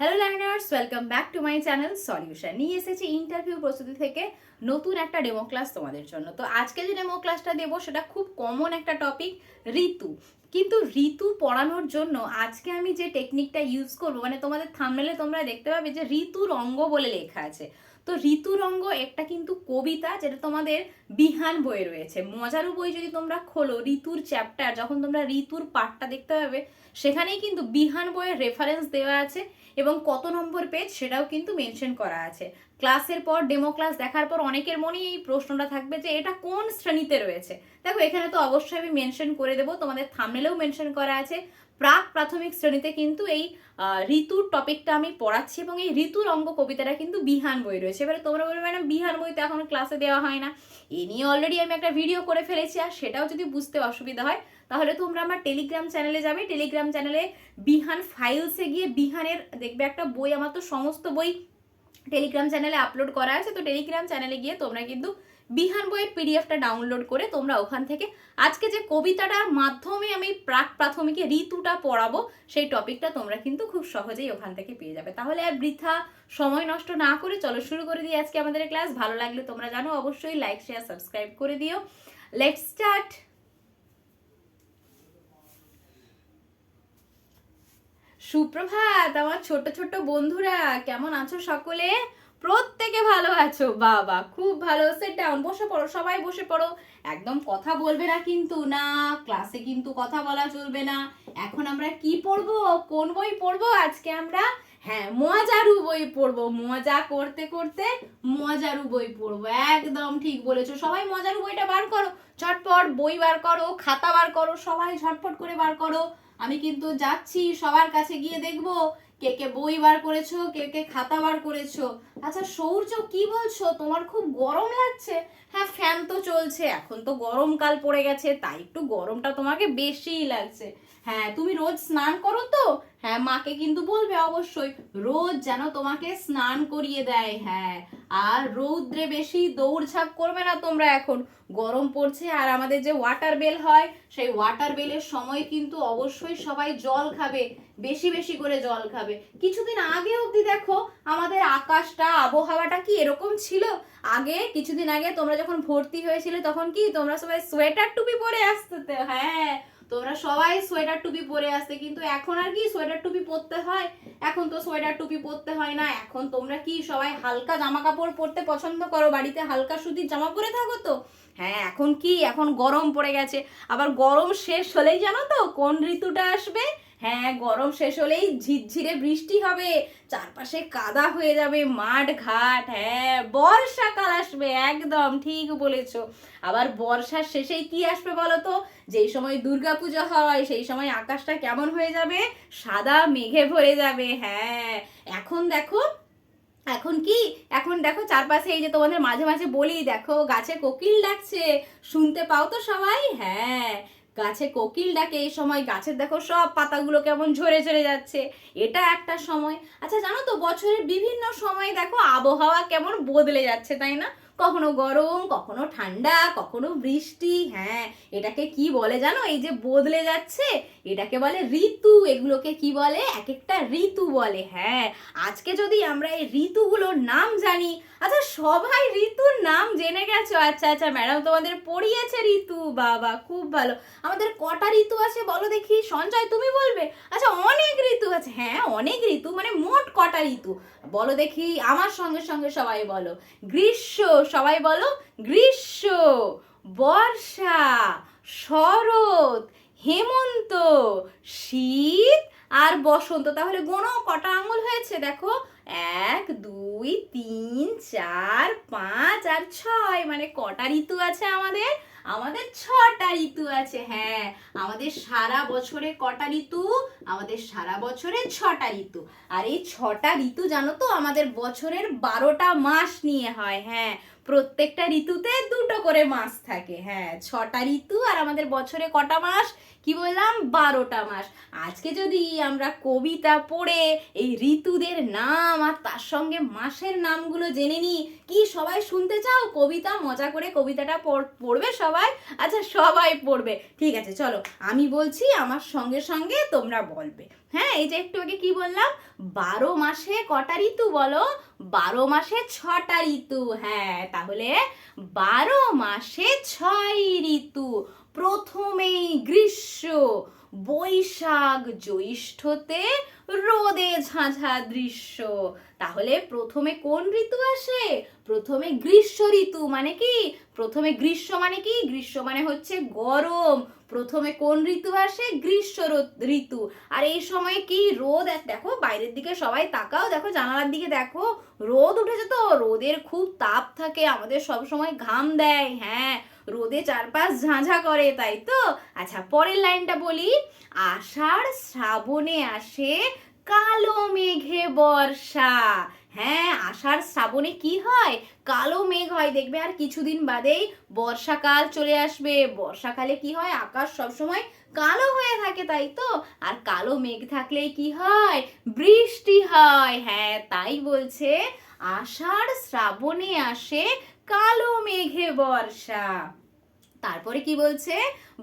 Hello learners welcome back to my channel solution নিয়ে এসেছি interview প্রস্তুতি থেকে নতুন একটা ডেমো ক্লাস তোমাদের জন্য। তো আজকে যে ডেমো ক্লাসটা দেবো, সেটা খুব কমন একটা টপিক ঋতু। কিন্তু ঋতু পড়ানোর জন্য আজকে আমি যে টেকনিকটা ইউজ করব মানে তোমাদের থামনেলে তোমরা দেখতে পাবে যে ঋতুর অঙ্গ বলে লেখা আছে। তো ঋতুরঙ্গ একটা কিন্তু কবিতা যেটা তোমাদের বিহান বইয়ে রয়েছে। মজারু বই যদি তোমরা খোলো, ঋতুর চ্যাপ্টার যখন তোমরা ঋতুর পাঠটা দেখতে পাবে, সেখানেই কিন্তু বিহান বইয়ের রেফারেন্স দেওয়া আছে এবং কত নম্বর পেজ সেটাও কিন্তু মেনশন করা আছে। ক্লাসের পর ডেমো ক্লাস দেখার পর অনেকের মনেই এই প্রশ্নটা থাকবে যে এটা কোন শ্রেণীতে রয়েছে। দেখো, এখানে তো অবশ্যই আমি মেনশন করে দেবো, তোমাদের থামনেলেও মেনশন করা আছে। প্রাক প্রাথমিক শ্রেণীতে কিন্তু এই ঋতুর টপিকটা আমি পড়াচ্ছি এবং এই ঋতুর অঙ্গ কবিতাটা কিন্তু বিহান বই রয়েছে। এবারে তোমরা বলবে, ম্যাডাম, বিহান বই তো এখন ক্লাসে দেওয়া হয় না। এ নিয়ে অলরেডি আমি একটা ভিডিও করে ফেলেছি, আর সেটাও যদি বুঝতে অসুবিধা হয়, তাহলে তোমরা আমার টেলিগ্রাম চ্যানেলে যাবে। টেলিগ্রাম চ্যানেলে বিহান ফাইলসে গিয়ে বিহানের দেখবে একটা বই, আমার তো সমস্ত বই টেলিগ্রাম চ্যানেলে আপলোড করা আছে। তো টেলিগ্রাম চ্যানেলে গিয়ে তোমরা কিন্তু বিহান বইয়ের পিডিএফটা ডাউনলোড করে তোমরা ওখান থেকে আজকে যে কবিতাটার মাধ্যমে আমি প্রাক প্রাথমিকে ঋতুটা পড়াবো, সেই টপিকটা তোমরা কিন্তু খুব সহজেই ওখান থেকে পেয়ে যাবে। তাহলে আর বৃথা সময় নষ্ট না করে চলো শুরু করে দিই আজকে আমাদের ক্লাস ভালো লাগলে তোমরা জানো, অবশ্যই লাইক শেয়ার সাবস্ক্রাইব করে দিও। লেটস স্টার্ট সুপ্রভাত, আমার ছোট ছোট বন্ধুরা, কেমন আছো সকলে? প্রত্যেকে ভালো আছো? বাবা, খুব ভালো। সেট ডাউন বসে পড়ো, সবাই বসে পড়ো। একদম কথা বলবে না কিন্তু না ক্লাসে কিন্তু কথা বলা চলবে না। এখন আমরা কি পড়ব? কোন বই পড়ব? আজকে আমরা হ্যাঁ মজারু বই পড়ব। মজা করতে করতে মজারু বই পড়ব। একদম ঠিক বলেছ। সবাই মজারু বইটা বার করো। ঝটপট বই বার করো, খাতা বার করো, সবাই ঝটপট করে বার করো। আমি কিন্তু যাচ্ছি, সবার কাছে গিয়ে দেখব কে কে বই বার করেছ, কে কে খাতা বার করেছ। আচ্ছা সৌর্য, কি বলছো? তোমার খুব গরম লাগছে। হ্যাঁ ফ্যান তো চলছে, এখন তো গরমকাল পড়ে গেছে, তাই একটু গরমটা তোমাকে বেশিই লাগছে। হ্যাঁ তুমি রোজ স্নান করো তো? হ্যাঁ মাকে কিন্তু বলবে অবশ্যই, রোজ যেন তোমাকে স্নান করিয়ে দেয় হ্যাঁ। আর রৌদ্রে বেশি দৌড়ঝাঁপ করবে না তোমরা এখন। গরম পড়ছে আর আমাদের যে ওয়াটার বেল হয়, সেই ওয়াটার বেলের সময় কিন্তু অবশ্যই সবাই জল খাবে, বেশি বেশি করে জল খাবে। কিছুদিন আগে অবধি দেখো, আমাদের আকাশটা, আবহাওয়াটা কি এরকম ছিল? আগে, কিছুদিন আগে তোমরা যখন ভর্তি হয়েছিলে তখন কি তোমরা সবাই সোয়েটার টুপি পরে আসতে হ্যাঁ। তোমরা সবাই সোয়েটার টুপি পরে আসতে কিন্তু এখন আর কি সোয়েটার টুপি পরতে হয়। এখন তো সোয়েটার টুপি পরতে হয় না, এখন তোমরা কি সবাই হালকা জামা কাপড় পরতে পছন্দ করো? বাড়িতে হালকা সুতির জামা পরে থাকো তো? হ্যাঁ এখন কি? এখন গরম পড়ে গেছে। আবার গরম শেষ হলেই জানো তো, কোন ঋতুটা আসবে? হ্যাঁ গরম শেষ হলেই ঝিরঝিরে বৃষ্টি হবে। চারপাশে কাদা হয়ে যাবে, মাঠ ঘাট। হ্যাঁ বর্ষাকাল আসবে, একদম ঠিক বলেছ। আবার বর্ষার শেষেই কি আসবে বলো তো? যেই সময় দুর্গাপূজা হয়, সেই সময় আকাশটা কেমন হয়ে যাবে? সাদা মেঘে ভরে যাবে হ্যাঁ। এখন দেখো, এখন কি? এখন দেখো চারপাশে এই যে তোমাদের মাঝে মাঝে বলি, দেখো গাছে কোকিল ডাকছে। শুনতে পাও তো সবাই? হ্যাঁ। গাছে কোকিল ডাকে এই সময়, গাছের দেখো সব পাতাগুলো কেমন ঝরে ঝরে যাচ্ছে। এটা একটা সময়। আচ্ছা জানো তো, বছরের বিভিন্ন সময় দেখো আবহাওয়া কেমন বদলে যাচ্ছে, তাই না? কখনো গরম, কখনো ঠান্ডা, কখনো বৃষ্টি হ্যাঁ এটাকে কি বলে জানো? এই যে বদলে যাচ্ছে, এটাকে বলে ঋতু, এগুলোকে কি বলে? এক একটা ঋতু বলে হ্যাঁ। আজকে যদি আমরা এই ঋতুগুলোর নাম জানি আচ্ছা সবাই ঋতুর নাম জেনে গেছো? আচ্ছা আচ্ছা ম্যাডাম তোমাদের পড়িয়েছে ঋতু, বাবা, খুব ভালো। আমাদের কটা ঋতু আছে বলো দেখি? সঞ্জয়, তুমি বলবে? আচ্ছা অনেক ঋতু আছে হ্যাঁ অনেক ঋতু মানে মোট কটা ঋতু। বলো দেখি, আমার সঙ্গে সঙ্গে সবাই বলো। গ্রীষ্ম সবাই বলো, গ্রীষ্ম, বর্ষা, শরৎ, হেমন্ত, শীত আর বসন্ত। তাহলে গোনো, কটা আঙুল হয়েছে দেখো? এক, দুই, তিন, চার, পাঁচ আর ছয়। মানে কটা ঋতু আছে আমাদের? আমাদের ছটা ঋতু আছে হ্যাঁ। আমাদের সারা বছরে কটা ঋতু? আমাদের সারা বছরে ছটা ঋতু। আর এই ছটা ঋতু জানো তো, আমাদের বছরের বারোটা মাস নিয়ে হয় হ্যাঁ। প্রত্যেকটা ঋতুতে দুটো করে মাস থাকে। হ্যাঁ ছটা ঋতু আর আমাদের বছরে কটা মাস? কি বললাম? বারোটা মাস। আজকে যদি আমরা কবিতা পড়ে এই ঋতুদের নাম আর তার সঙ্গে মাসের নামগুলো জেনে নিই, কি সবাই শুনতে চাও? কবিতা, মজা করে কবিতাটা পড়- পড়বে সবাই? আচ্ছা সবাই পড়বে। ঠিক আছে, চলো, আমি বলছি, আমার সঙ্গে সঙ্গে তোমরা বলবে। হ্যাঁ এই যে একটু আগে কি বললাম? বারো মাসে কটা ঋতু বলো? বারো মাসে ছটা ঋতু। হ্যাঁ তাহলে বারো মাসে ছয় ঋতু। প্রথমেই গ্রীষ্ম বৈশাখ জ্যৈষ্ঠতে রোদে ঝাঁঝা দৃশ্য। তাহলে প্রথমে কোন ঋতু আসে? প্রথমে গ্রীষ্ম ঋতু মানে কি? প্রথমে গ্রীষ্ম মানে কি? গ্রীষ্ম মানে হচ্ছে গরম। প্রথমে কোন ঋতু আসে? গ্রীষ্ম ঋতু। আর এই সময় কি? রোদ দেখো, বাইরের দিকে সবাই তাকাও, দেখো, জানালার দিকে দেখো। রোদ উঠেছে তো, রোদের খুব তাপ থাকে, আমাদের সব সময় ঘাম দেয় হ্যাঁ। রোদে চারপাশ ঝাঁঝা করে, তাই তো? আচ্ছা পরের লাইনটা বলি। আষাঢ় শ্রাবণে আসে কালো মেঘে বর্ষা। হ্যাঁ আষাঢ় শ্রাবণে কি হয়? কালো মেঘ হয়, দেখবে আর কিছুদিন বাদেই বর্ষাকাল চলে আসবে। বর্ষাকালে কি হয়? আকাশ সবসময় কালো হয়ে থাকে, তাই তো? আর কালো মেঘ থাকলে কি হয়? বৃষ্টি হয়। হ্যাঁ তাই বলছে। আষাঢ় শ্রাবণে আসে কালো মেঘে বর্ষা। তারপরে কি বলছে?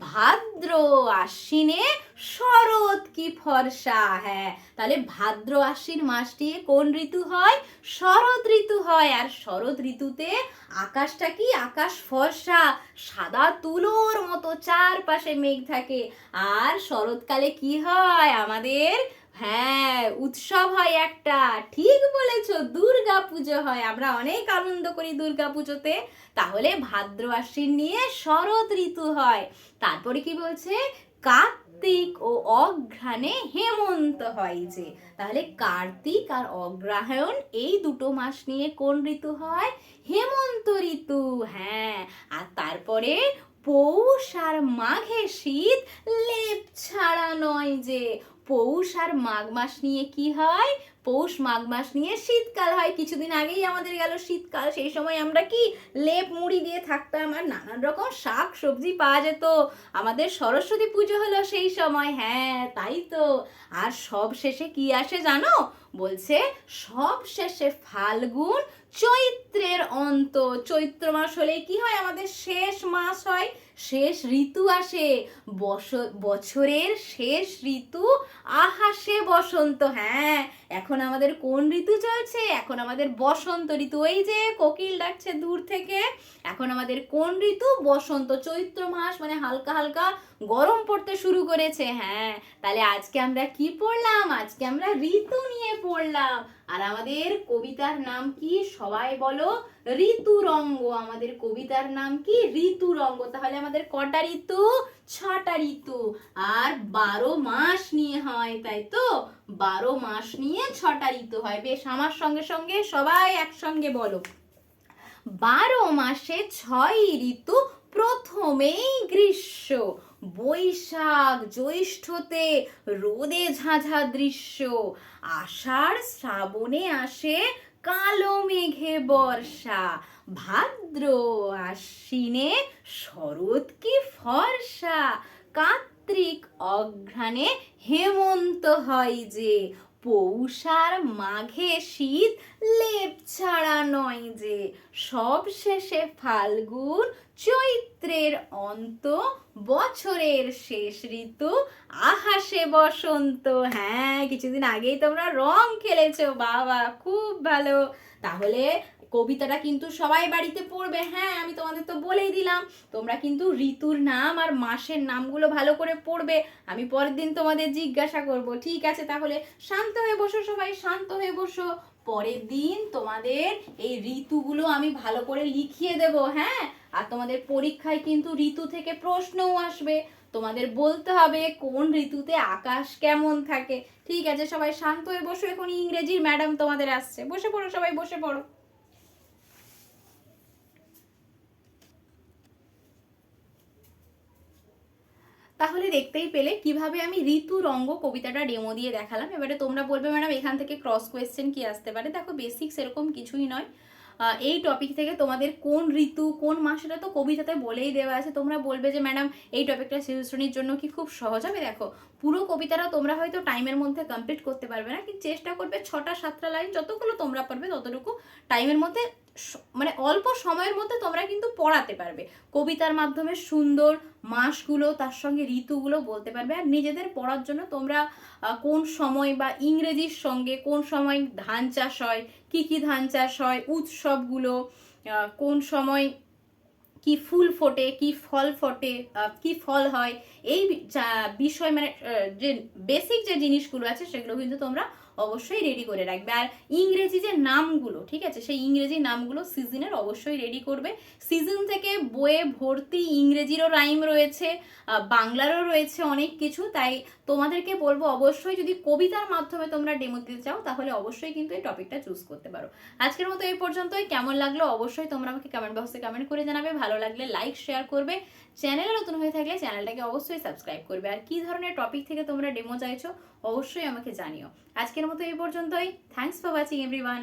ভাদ্র আশ্বিনে শরৎ কি ফর্সা হ্যাঁ। তাহলে ভাদ্র আশ্বিন মাসটি কোন ঋতু হয়? শরৎ ঋতু হয়। আর শরৎ ঋতুতে আকাশটা কি? আকাশ ফর্সা, সাদা তুলোর মতো চারপাশে মেঘ থাকে। আর শরৎকালে কি হয়? আমাদের হ্যাঁ উৎসব হয় একটা। ঠিক বলেছ, দুর্গা পুজো হয়। আমরা অনেক আনন্দ করি দুর্গা পুজোতে। তাহলে ভাদ্র আশ্বিন নিয়ে শরৎ ঋতু হয়। তারপরে কি বলছে? কার্তিক ও অঘ্রাণে হেমন্ত হয় যে। তাহলে কার্তিক আর অগ্রহায়ণ এই দুটো মাস নিয়ে কোন ঋতু হয়? হেমন্ত ঋতু হ্যাঁ। আর তারপরে পৌষ আর মাঘে শীত লেপ ছাড়া নয় যে। পৌষ আর মাঘ মাস নিয়ে কি হয়? পৌষ, মাঘ মাস নিয়ে শীতকাল হয়। কিছুদিন আগেই আমাদের গেল শীতকাল। সেই সময় আমরা কি লেপ মুড়ি দিয়ে থাকতাম আর নানান রকম শাক সবজি পাওয়া যেত। আমাদের সরস্বতী পুজো হলো সেই সময়। হ্যাঁ তাই তো। আর সব শেষে কি আসে জানো? বলছে, সব শেষে ফাল্গুন চৈত্রের অন্ত। চৈত্র মাস হলে কি হয়? আমাদের শেষ মাস হয় শেষ ঋতু আসে, বস- বছরের শেষ ঋতু আহাসে বসন্ত। হ্যাঁ এখন আমাদের কোন ঋতু চলছে? এখন আমাদের বসন্ত ঋতু। ওই যে কোকিল ডাকছে দূর থেকে, এখন আমাদের কোন ঋতু? বসন্ত। চৈত্র মাস মানে হালকা হালকা গরম পড়তে শুরু করেছে। হ্যাঁ তাহলে আজকে আমরা কি পড়লাম? আজকে আমরা ঋতু নিয়ে পড়লাম। আর আমাদের কবিতার নাম কি? সবাই বলো, ঋতুরঙ্গ। আমাদের কবিতার নাম কি? ঋতুরঙ্গ। তাহলে আমাদের কটা ঋতু? ছটা ঋতু। আর বারো মাস নিয়ে হয়, তাই তো? বারো মাস নিয়ে ছটা ঋতু হয়। বেশ, আমার সঙ্গে সঙ্গে সবাই একসঙ্গে বলো। বারো মাসে ছয় ঋতু প্রথমেই গ্রীষ্ম। বৈশাখ, জ্যৈষ্ঠতে রোদে ঝাঁঝা দৃশ্য। আষাঢ়, শ্রাবণে আসে কালো মেঘে বর্ষা ভাদ্র আশ্বিনে শরৎ কি ফর্ষা কার্তিক অঘ্রাণে হেমন্ত হয় যে পৌষার মাঘে শীত লেপ ছাড়া নয় যে, সব শেষে ফাল্গুন চৈত্রের অন্ত, বছরের শেষ ঋতু, আহাসে বসন্ত। হ্যাঁ কিছুদিন আগেই তোমরা রং খেলেছো, বাবা, খুব ভালো। তাহলে কবিতাটা কিন্তু সবাই বাড়িতে পড়বে। হ্যাঁ আমি তোমাদের তো বলেই দিলাম, তোমরা কিন্তু ঋতুর নাম আর মাসের নামগুলো ভালো করে পড়বে। আমি পরের দিন তোমাদের জিজ্ঞাসা করব। ঠিক আছে, তাহলে শান্ত হয়ে বসো সবাই, শান্ত হয়ে বসো। পরের দিন তোমাদের এই ঋতুগুলো আমি ভালো করে লিখিয়ে দেব হ্যাঁ? আর তোমাদের পরীক্ষায় কিন্তু ঋতু থেকে প্রশ্নও আসবে। তোমাদের বলতে হবে কোন ঋতুতে আকাশ কেমন থাকে। ঠিক আছে, সবাই শান্ত হয়ে বসো, এখন ইংরেজির ম্যাডাম তোমাদের আসছে। বসে পড়ো, সবাই বসে পড়ো। তাহলে দেখতেই পেলে কীভাবে আমি ঋতু রঙ্গ কবিতাটা ডেমো দিয়ে দেখালাম। এবারে তোমরা বলবে, ম্যাডাম, এখান থেকে ক্রস কোয়েশ্চেন কি আসতে পারে? দেখো বেসিক সেরকম কিছুই নয়। এই টপিক থেকে তোমাদের কোন ঋতু, কোন মাসটা সেটা তো কবিতাতে বলেই দেওয়া আছে। তোমরা বলবে যে, ম্যাডাম, এই টপিকটা শিশু শ্রেণির জন্য কি খুব সহজ? হবে দেখো পুরো কবিতাটা তোমরা হয়তো টাইমের মধ্যে কমপ্লিট করতে পারবে না, কিন্তু চেষ্টা করবে ছটা, সাতটা লাইন যতগুলো তোমরা পারবে ততটুকু টাইমের মধ্যে মানে অল্প সময়ের মধ্যে তোমরা কিন্তু পড়াতে পারবে। কবিতার মাধ্যমে সুন্দর মাসগুলো, তার সঙ্গে ঋতুগুলো বলতে পারবে। আর নিজেদের পড়ার জন্য তোমরা কোন সময় বা ইংরেজির সঙ্গে কোন সময় ধান চাষ হয়, কি কি ধান চাষ হয়, উৎসবগুলো কোন সময় কি ফুল ফোটে, কি ফল ফোটে কি ফল হয়, এই বিষয় মানে যে বেসিক যে জিনিসগুলো আছে সেগুলো কিন্তু তোমরা অবশ্যই রেডি করে রাখবে। আর ইংরেজি যে নামগুলো, ঠিক আছে? সেই ইংরেজি নামগুলো সিজনের অবশ্যই রেডি করবে। সিজন থেকে বইয়ে ভর্তি ইংরেজিরও রাইম রয়েছে বাংলারও রয়েছে অনেক কিছু। তাই তোমাদেরকে বলব, অবশ্যই যদি কবিতার মাধ্যমে তোমরা ডেমো দিতে চাও, তাহলে অবশ্যই কিন্তু এই টপিকটা চুজ করতে পারো। আজকের মতো এই পর্যন্তই। কেমন লাগল অবশ্যই তোমরা আমাকে কমেন্ট বক্সে কমেন্ট করে জানাবে। ভালো লাগলে লাইক শেয়ার করবে। চ্যানেলে নতুন হয়ে থাকলে চ্যানেলটাকে অবশ্যই সাবস্ক্রাইব করবে। আর কি ধরনের টপিক থেকে তোমরা ডেমো চাইছো অবশ্যই আমাকে জানিও। আজকের মতো এই পর্যন্তই। Thanks for watching everyone